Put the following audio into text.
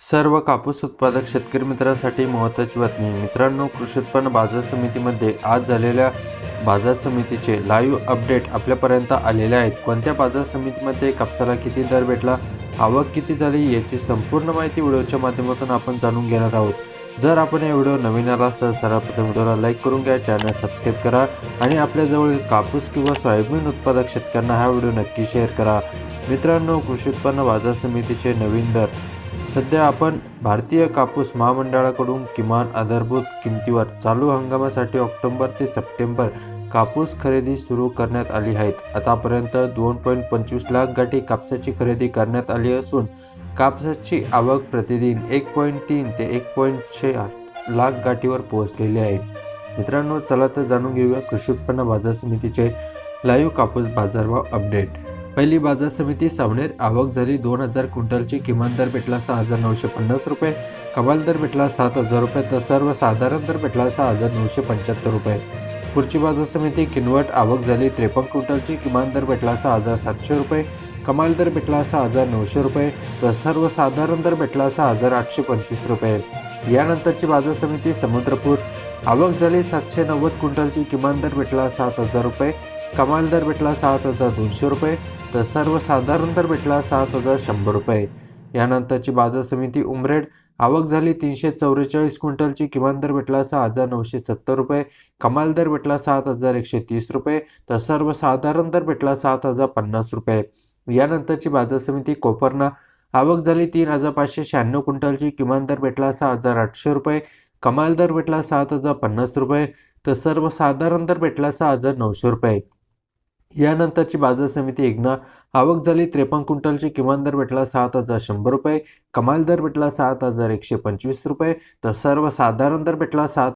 सर्व कापूस उत्पादक शेतकरी मित्रांसाठी महत्त्वाची बातमी. मित्रांनो कृषी उत्पन्न बाजार समितीमध्ये आज झालेल्या बाजार समितीचे लाईव्ह अपडेट आपल्यापर्यंत आलेले आहेत. कोणत्या बाजार समितीमध्ये कापसाला किती दर भेटला आवक किती झाली याची संपूर्ण माहिती व्हिडिओच्या माध्यमातून आपण जाणून घेणार आहोत. जर आपण या व्हिडिओ नवीन आला असेल सर्वप्रथम व्हिडिओला लाईक करून घ्या चॅनल सबस्क्राईब करा आणि आपल्याजवळील कापूस किंवा सोयाबीन उत्पादक शेतकऱ्यांना हा व्हिडिओ नक्की शेअर करा. मित्रांनो कृषी उत्पन्न बाजार समितीचे नवीन दर सध्या आपण भारतीय कापूस महामंडळाकडून किमान आधारभूत किमतीवर चालू हंगामासाठी ऑक्टोबर ते सप्टेंबर कापूस खरेदी सुरू करण्यात आली आहेत. आतापर्यंत दोन पॉईंट पंचवीस लाख गाठी कापसाची खरेदी करण्यात आली असून कापसाची आवक प्रतिदिन एक पॉईंट तीन ते एक पॉईंट चार लाख गाठीवर पोहोचलेली आहे. मित्रांनो चला तर जाणून घेऊया कृषी उत्पन्न बाजार समितीचे लाईव्ह कापूस बाजारभाव अपडेट. पहिली बाजार समिती सावनेर आवक झाली. दोन हजार क्विंटलची किमान दर भेटला सहा हजार नऊशे पन्नास रुपये. कमाल दर भेटला सात हजार रुपये. तर सर्वसाधारण दर भेटला सहा हजार नऊशे पंच्याहत्तर रुपये. पुढची बाजार समिती किनवट आवक झाली. त्रेपन्न क्विंटलची किमान दर भेटला सहा हजार सातशे रुपये. कमाल दर भेटला सहा हजार नऊशे रुपये. तर सर्वसाधारण दर भेटला सहा हजार आठशे पंचवीस रुपये. यानंतरची बाजार समिती समुद्रपूर. आवक झाली सातशे नव्वद क्विंटलची किमान दर भेटला सात हजार रुपये. कमाल दर भेटला सात हजार दोनशे रुपये तर सर्वसाधारण दर भेटला सात हजार शंभर रुपये. यानंतरची बाजार समिती उमरेड. आवक झाली तीनशे चौवेचाळीस क्विंटलची. किमान दर भेटला सहा हजार नऊशे सत्तर रुपये. कमाल दर भेटला सात हजार एकशे तीस रुपये तर सर्वसाधारण दर भेटला सात हजार पन्नास रुपये. यानंतरची बाजार समिती कोपरना. आवक झाली तीन हजार पाचशे शहाण्णव क्विंटलची. किमान दर भेटला सहा हजार आठशे रुपये. कमाल दर भेटला सात हजार पन्नास रुपये तर सर्वसाधारण दर भेटला सहा हजार नऊशे रुपये. यानंतरची बाजार समिती एकना आवक झाली. त्रेपन्न क्विंटलची किमान दर भेटला सात हजार शंभर रुपये कमाल दर भेटला सात हजार एकशे पंचवीस रुपये. तर सर्वसाधारण दर भेटला सात